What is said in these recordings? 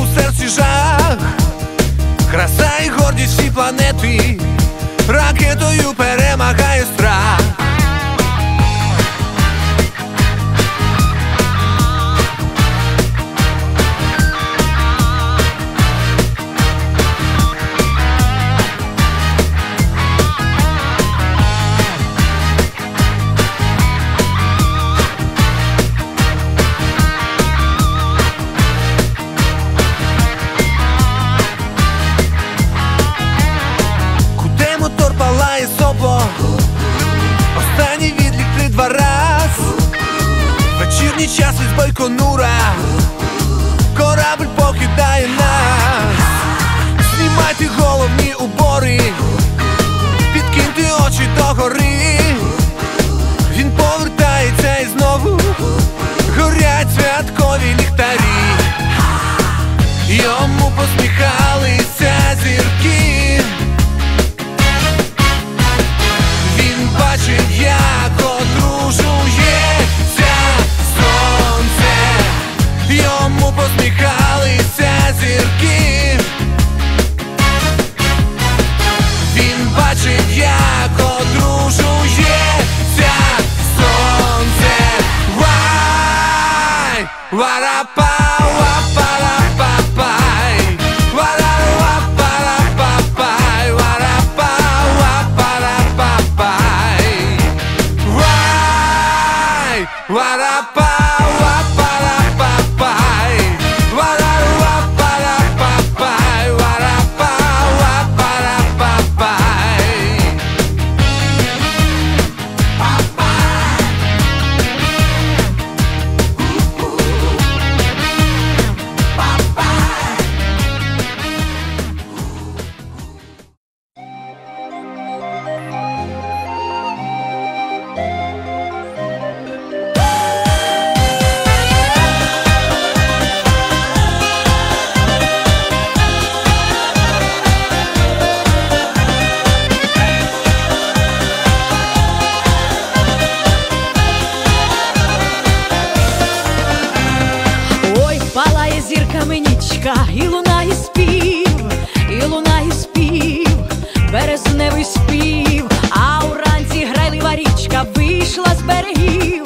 у серці жах, краса і гордість всі планети, ракетою перед. Guarapá. маневий спів, а уранці грайлива річка вийшла з берегів.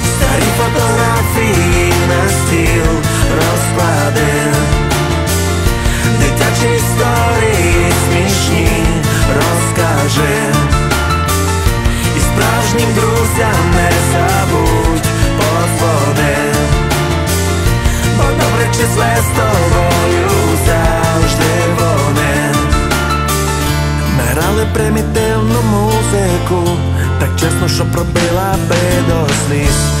Старі фотографії на стіл розклади. Дитячі історії смішні розкажи. І справжнім друзям не забудь подзвони. Бо добре числе з тобою завжди вони. Ми грали примітивну музику, так чесно, що пробила би до сліз.